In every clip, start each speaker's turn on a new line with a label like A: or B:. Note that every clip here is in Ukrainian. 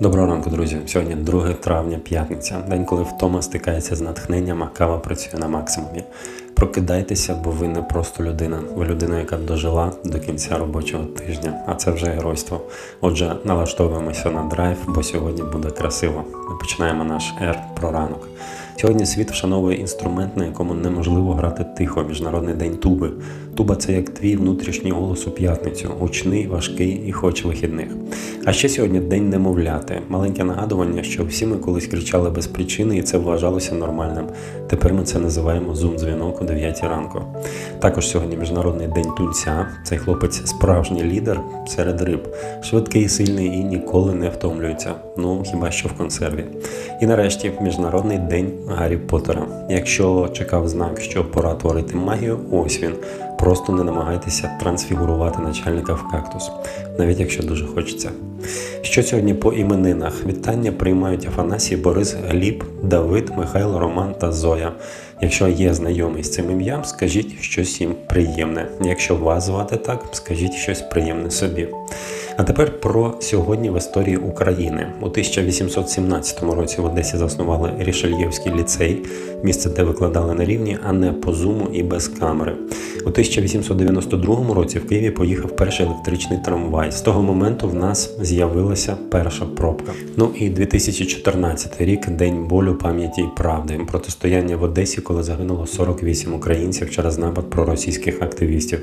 A: Доброго ранку, друзі. Сьогодні 2 травня, п'ятниця, день, коли втома стикається з натхненням, а кава працює на максимумі. Прокидайтеся, бо ви не просто людина. Ви людина, яка дожила до кінця робочого тижня, а це вже геройство. Отже, налаштовуємося на драйв, бо сьогодні буде красиво. Ми починаємо наш ер про ранок. Сьогодні світ вшановує інструмент, на якому неможливо грати тихо. Міжнародний день туби. Туба це як твій внутрішній голос у п'ятницю, гучний, важкий і хоч вихідних. А ще сьогодні день немовляти. Маленьке нагадування, що всі ми колись кричали без причини, і це вважалося нормальним. Тепер ми це називаємо зум-дзвінок о 9 ранку. Також сьогодні міжнародний день тунця. Цей хлопець справжній лідер серед риб, швидкий, сильний і ніколи не втомлюється. Ну хіба що в консерві. І нарешті міжнародний день Гаррі Поттера. Якщо чекав знак, що пора творити магію, ось він. Просто не намагайтеся трансфігурувати начальника в кактус, навіть якщо дуже хочеться. Що сьогодні по іменинах? Вітання приймають Афанасій, Борис, Гліб, Давид, Михайло, Роман та Зоя. Якщо є знайомий з цим ім'ям, скажіть щось їм приємне. Якщо вас звати так, скажіть щось приємне собі. А тепер про сьогодні в історії України. У 1817 році в Одесі заснували Рішельєвський ліцей, місце, де викладали на рівні, а не по зуму і без камери. У 1892 році в Києві поїхав перший електричний трамвай. З того моменту в нас з'явилася перша пробка. Ну і 2014 рік день болю, пам'яті і правди. Протистояння в Одесі, коли загинуло 48 українців через напад проросійських активістів.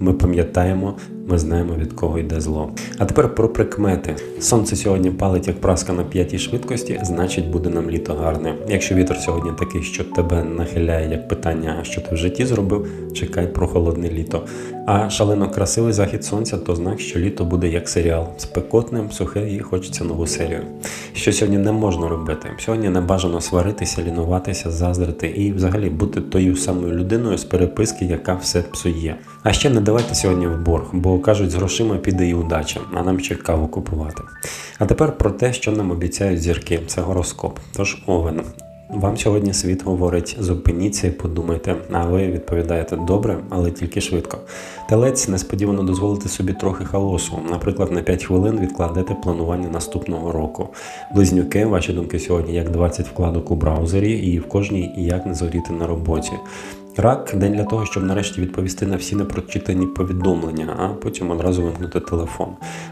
A: Ми пам'ятаємо, ми знаємо від кого йде зло. А тепер про прикмети. Сонце сьогодні палить як праска на п'ятій швидкості, значить буде нам літо гарне. Якщо вітер сьогодні такий, що тебе нахиляє як питання, а що ти в житті зробив, чекай про холодне літо. А шалено красивий захід сонця то знак, що літо буде як серіал спекотним, сухе і хочеться нову серію. Що сьогодні не можна робити? Сьогодні не бажано сваритися, лінуватися, заздрити і взагалі бути тою самою людиною з переписки, яка все псує. А ще не давайте сьогодні в борг, бо кажуть, з грошима піде і удача, а нам ще каву купувати. А тепер про те, що нам обіцяють зірки, це гороскоп. Тож овен. Вам сьогодні світ говорить, зупиніться і подумайте, а ви відповідаєте добре, але тільки швидко. Телець несподівано дозволити собі трохи хаосу. Наприклад, на 5 хвилин відкладете планування наступного року. Близнюки, ваші думки сьогодні як 20 вкладок у браузері, і в кожній як не згоріти на роботі. Рак день для того, щоб нарешті відповісти на всі непрочитані повідомлення, а потім одразу вимкнути телефон.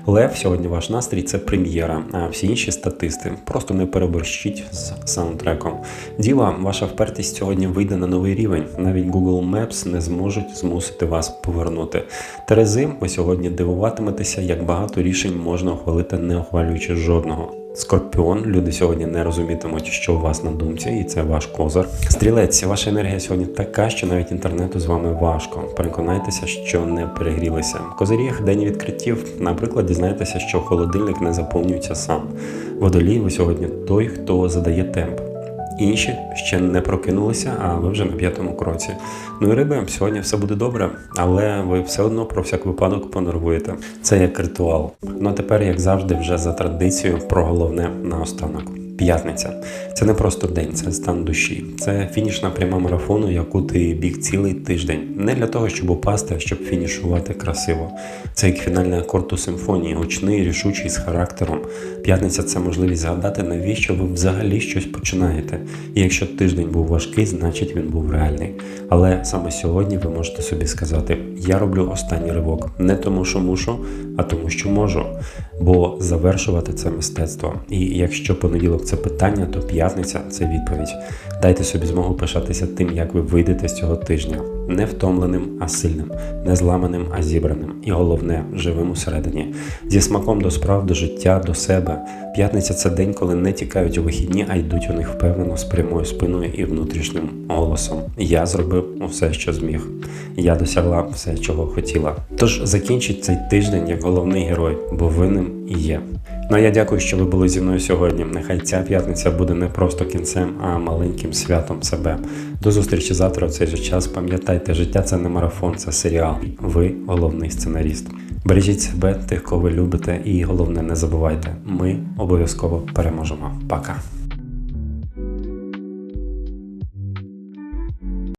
A: Лев сьогодні ваш настрій це прем'єра, а всі інші статисти. Просто не переборщіть з саундтреком. Діва, ваша впертість сьогодні вийде на новий рівень. Навіть Google Maps не зможуть змусити вас повернути. Терези, ви сьогодні дивуватиметеся, як багато рішень можна ухвалити, не ухвалюючи жодного. Скорпіон, люди сьогодні не розумітимуть, що у вас на думці, і це ваш козир. Стрілець, ваша енергія сьогодні така, що навіть інтернету з вами важко. Переконайтеся, що не перегрілися. Козиріг, день відкриттів. Наприклад, дізнаєтеся, що холодильник не заповнюється сам. Водолій, ви сьогодні той, хто задає темп. Інші ще не прокинулися, а ви вже на п'ятому кроці. Ну і риби, сьогодні все буде добре, але ви все одно про всяк випадок понервуєте. Це як ритуал. Ну а тепер, як завжди, вже за традицією, про головне наостанок. П'ятниця це не просто день, це стан душі. Це фінішна пряма марафону, яку ти біг цілий тиждень. Не для того, щоб упасти, а щоб фінішувати красиво. Це як фінальний акорд у симфонії, гучний, рішучий з характером. П'ятниця це можливість згадати, навіщо ви взагалі щось починаєте. І якщо тиждень був важкий, значить він був реальний. Але саме сьогодні ви можете собі сказати: я роблю останній ривок не тому, що мушу, а тому, що можу. Бо завершувати це мистецтво. І якщо понеділок це питання, то п'ятниця це відповідь. Дайте собі змогу пишатися тим, як ви вийдете з цього тижня. Не втомленим, а сильним, не зламаним, а зібраним. І головне, живим усередині. Зі смаком до справ, до життя, до себе. П'ятниця це день, коли не тікають у вихідні, а йдуть у них впевнено з прямою спиною і внутрішнім голосом. Я зробив усе, що зміг. Я досягла все, чого хотіла. Тож закінчіть цей тиждень як головний герой, бо ви ним і є. Ну а я дякую, що ви були зі мною сьогодні. Нехай ця п'ятниця буде не просто кінцем, а маленьким святом себе. До зустрічі завтра в цей же час. Пам'ятайте, життя це не марафон, це серіал. Ви головний сценаріст. Бережіть себе, тих, кого ви любите, і головне, не забувайте, ми обов'язково переможемо. Пока.